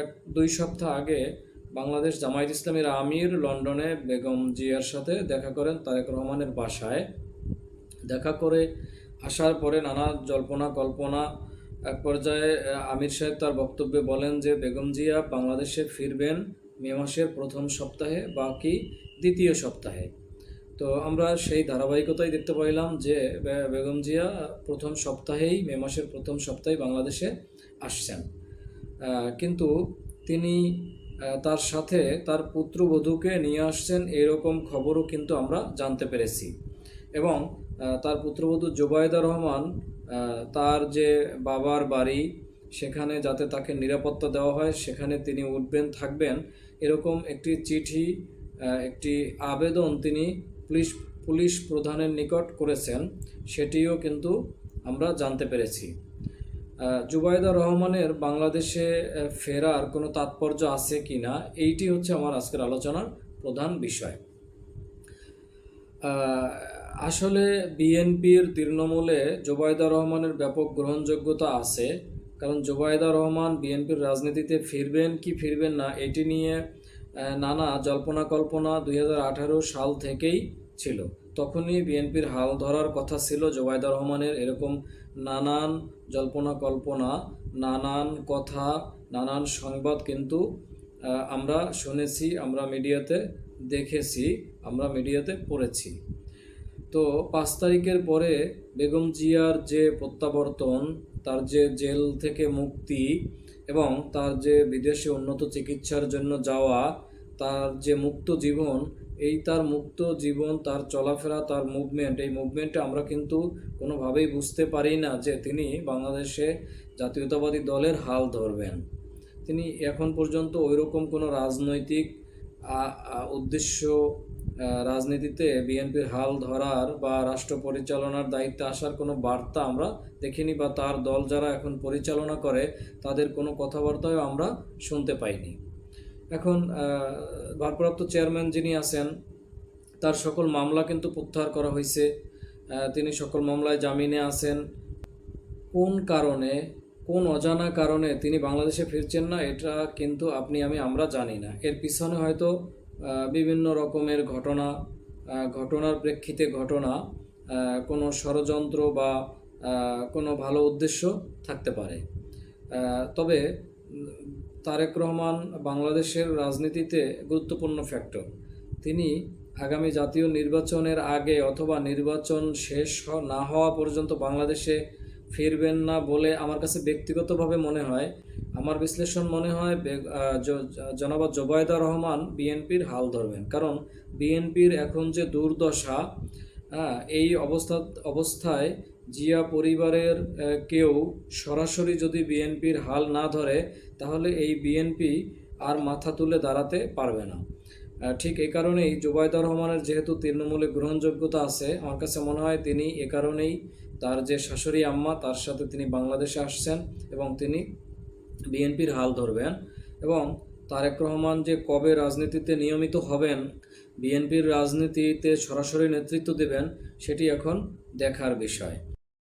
এক, দুই সপ্তাহ আগে বাংলাদেশ জামায়াত ইসলামীর আমির লন্ডনে বেগম জিয়ার সাথে দেখা করেন তারেক রহমানের বাসায়। দেখা করে আসার পরে নানা জল্পনা কল্পনা, এক পর্যায়ে আমির সাহেব তার বক্তব্যে বলেন যে, বেগম জিয়া বাংলাদেশে ফিরবেন মে মাসের প্রথম সপ্তাহে, বাকি দ্বিতীয় সপ্তাহে। তো আমরা সেই ধারাবাহিকতাই দেখতে পাইলাম যে বেগম জিয়া প্রথম সপ্তাহেই, মে মাসের প্রথম সপ্তাহে বাংলাদেশে আসছেন। কিন্তু তিনি তার সাথে তার পুত্রবধূকে নিয়ে আসছেন এরকম খবরও কিন্তু আমরা জানতে পেরেছি। এবং তার পুত্রবধূ জোবায়দা রহমান তার যে বাবার বাড়ি, সেখানে যাতে তাকে নিরাপত্তা দেওয়া হয়, সেখানে তিনি উঠবেন, থাকবেন, এরকম একটি চিঠি একটি আবেদন তিনি পুলিশ পুলিশ প্রধানের নিকট করেছেন, সেটিও কিন্তু আমরা জানতে পেরেছি। জুবাইদা রহমানের বাংলাদেশে ফেরার কোনো তাৎপর্য আছে কি না, এইটি হচ্ছে আমার আজকের আলোচনার প্রধান বিষয়। আসলে বিএনপির তৃণমূলে জোবায়দা রহমানের ব্যাপক গ্রহণযোগ্যতা আছে, কারণ জোবায়দা রহমান বিএনপির রাজনীতিতে ফিরবেন কি ফিরবেন না, এটি নিয়ে নানা জল্পনা কল্পনা দুই হাজার আঠারো সাল থেকেই ছিল। তখনই বিএনপির হাল ধরার কথা ছিল জোবায়দা রহমানের এরকম নানান জল্পনা কল্পনা, নানান কথা, নানান সংবাদ কিন্তু আমরা শুনেছি, আমরা মিডিয়াতে দেখেছি, আমরা মিডিয়াতে পড়েছি। তো পাঁচ তারিখের পরে বেগম জিয়ার যে প্রত্যাবর্তন, তার যে জেল থেকে মুক্তি এবং তার যে বিদেশে উন্নত চিকিৎসার জন্য যাওয়া, তার যে মুক্ত জীবন এই তার মুক্ত জীবন, তার চলাফেরা, তার মুভমেন্ট এই মুভমেন্টে আমরা কিন্তু কোনোভাবেই বুঝতে পারি না যে তিনি বাংলাদেশে জাতীয়তাবাদী দলের হাল ধরবেন। তিনি এখন পর্যন্ত ওইরকম কোনো রাজনৈতিক উদ্দেশ্য রাজনীতিতে বিএনপির হাল ধরার বা রাষ্ট্র পরিচালনার দায়িত্বে আসার কোনো বার্তা আমরা দেখিনি বা তার দল যারা এখন পরিচালনা করে, তাদের কোনো কথাবার্তাও আমরা শুনতে পাইনি। এখন ভারপ্রাপ্ত চেয়ারম্যান যিনি আছেন, তার সকল মামলা কিন্তু প্রত্যাহার করা হয়েছে। তিনি সকল মামলায় জামিনে আছেন। কোন কারণে, কোন অজানা কারণে তিনি বাংলাদেশে ফিরছেন না, এটা কিন্তু আপনি, আমি, আমরা জানি না। এর পিছনে হয়তো বিভিন্ন রকমের ঘটনা ঘটনার প্রেক্ষিতে ঘটনা কোনো ষড়যন্ত্র বা কোনো ভালো উদ্দেশ্য থাকতে পারে। তবে তারেক রহমান বাংলাদেশের রাজনীতিতে গুরুত্বপূর্ণ ফ্যাক্টর তিনি আগামী জাতীয় নির্বাচনের আগে অথবা নির্বাচন শেষ না হওয়া পর্যন্ত বাংলাদেশে ফিরবেন না বলে আমার কাছে ব্যক্তিগতভাবে মনে হয়। আমার বিশ্লেষণ মনে হয় আহ, জোবায়দা রহমান বিএনপির হাল ধরবেন। কারণ বিএনপির এখন যে দুর্দশা এই অবস্থা অবস্থায় জিয়া পরিবারের কেউ সরাসরি যদি বিএনপির হাল না ধরে, তাহলে এই বিএনপি আর মাথা তুলে দাঁড়াতে পারবে না। ঠিক এই কারণেই জুবাইদা রহমানের যেহেতু তৃণমূলে গ্রহণযোগ্যতা আছে, আমার কাছে মনে হয় তিনি এ কারণেই তার যে শাশুড়ি আম্মা, তার সাথে তিনি বাংলাদেশে আসছেন এবং তিনি বিএনপির হাল ধরবেন এবং তারেক রহমান যে কবে রাজনীতিতে নিয়মিত হবেন, বিএনপির রাজনীতিতে সরাসরি নেতৃত্ব দেবেন, সেটি এখন দেখার বিষয়।